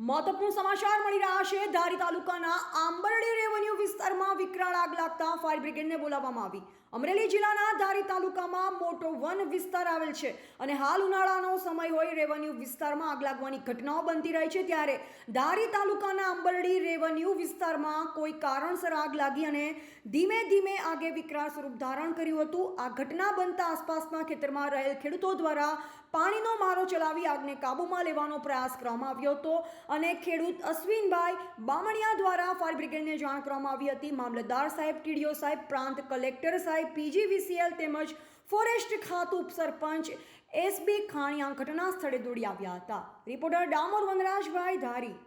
મહત્વપૂર્ણ સમાચાર મળી રહ્યા છે. ધારી તાલુકાના આંબરડી રેવન્યુ વિસ્તારમાં વિકરાળ આગ લાગતા ફાયર બ્રિગેડને બોલાવવામાં આવી. અમરેલી જિલ્લાના ધારી તાલુકામાં મોટો વન વિસ્તાર આવેલ છે અને હાલ ઉનાળાનો સમય હોય રેવન્યુ વિસ્તારમાં આગ લાગવાની ઘટનાઓ બનતી રહી છે ત્યારે ધારી તાલુકાના આંબરડી રેવન્યુ વિસ્તારમાં કોઈ કારણસર આગ લાગી અને ધીમે ધીમે આગે વિકરાળ સ્વરૂપ ધારણ કર્યું હતું. આ ઘટના બનતા આસપાસના ખેતરમાં રહેલ ખેડૂતો દ્વારા પાણીનો મારો ચલાવી આગને કાબૂમાં લેવાનો પ્રયાસ કરવામાં આવ્યો હતો અને ખેડૂત અશ્વિનભાઈ બામણિયા દ્વારા ફાયર બ્રિગેડને જાણ કરવામાં આવી હતી. મામલતદાર સાહેબ, ટીડીઓ સાહેબ, પ્રાંત કલેક્ટર સાહેબ, પીજીવીસીએલ તેમજ ફોરેસ્ટ ખાતું ઉપસરપંચ એસબી ખાણિયા ઘટના સ્થળે દોડી આવ્યા હતા. રિપોર્ટર ડામોર વનરાજભાઈ ધારી.